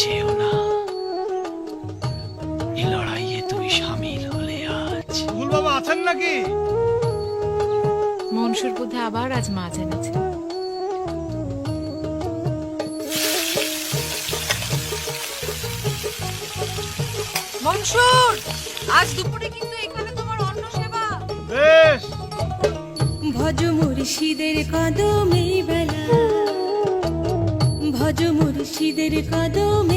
চেয়েও না। এ লড়াইয়ে তুমি সামিল হলে আজ। ফুল বাবা আছেন নাকি? মনসুর বুদ্ধে আবার আজ মাছ এনেছে মনসুর আজ দুপুরে কিন্তু এখানে তোমার অন্ন সেবা। বেশ। ভজ মুর্শিদের কদমে বেলা। ভজ মুর্শিদের কদমে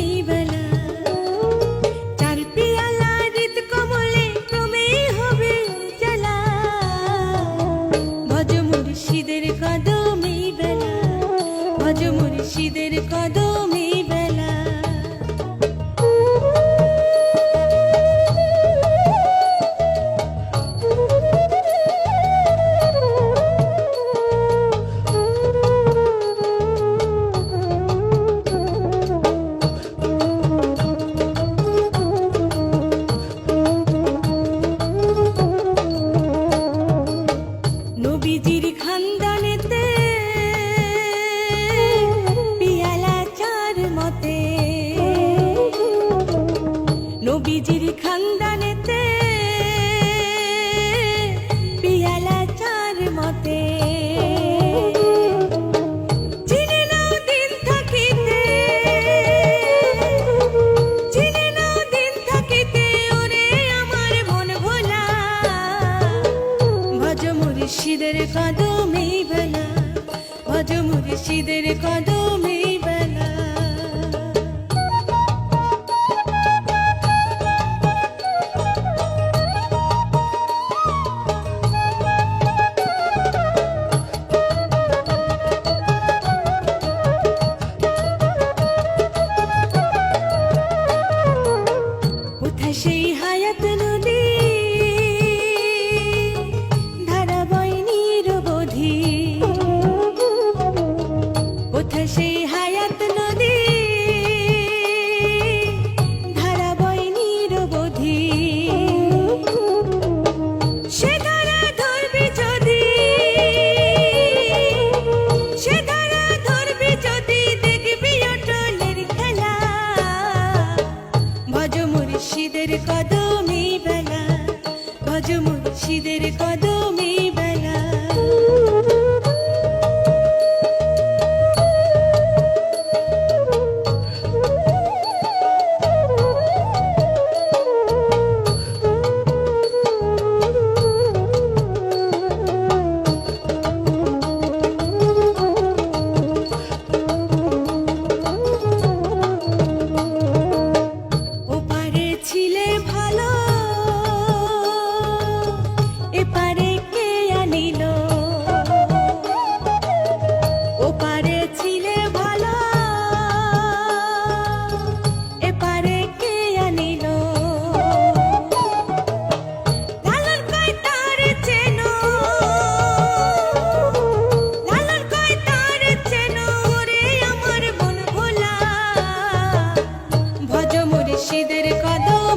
খানদানেতে পিয়ালা চার মতে। নবীজির খানদানেতে মুর্শিদের কদমেই বেলা ভজ মুর্শিদের কদমে কোথায় সেই হায়াত নদী। ধারাবয় নিরবধি। সে ধারা ধরবি যদি, সে ধারা ধরবি কদমে বেলা, ভজ মুর্শিদের কদমে বেলা।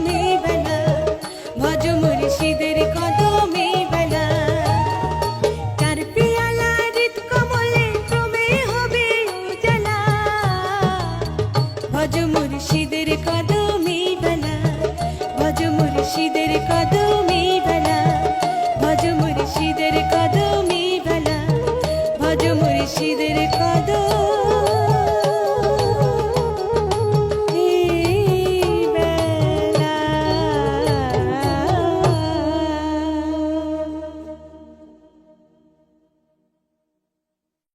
কদমে বেলা ভজ মুর্শিদের কদমে বেলা তার পেয়ালা রিত কমলে ক্রমে হবে উজালা। ভজ মুর্শিদের কদমে বেলা ভজ মুর্শিদের কদমে বেলা ভজ মুর্শিদের কদমে বেলা ভজ মুর্শিদের কদম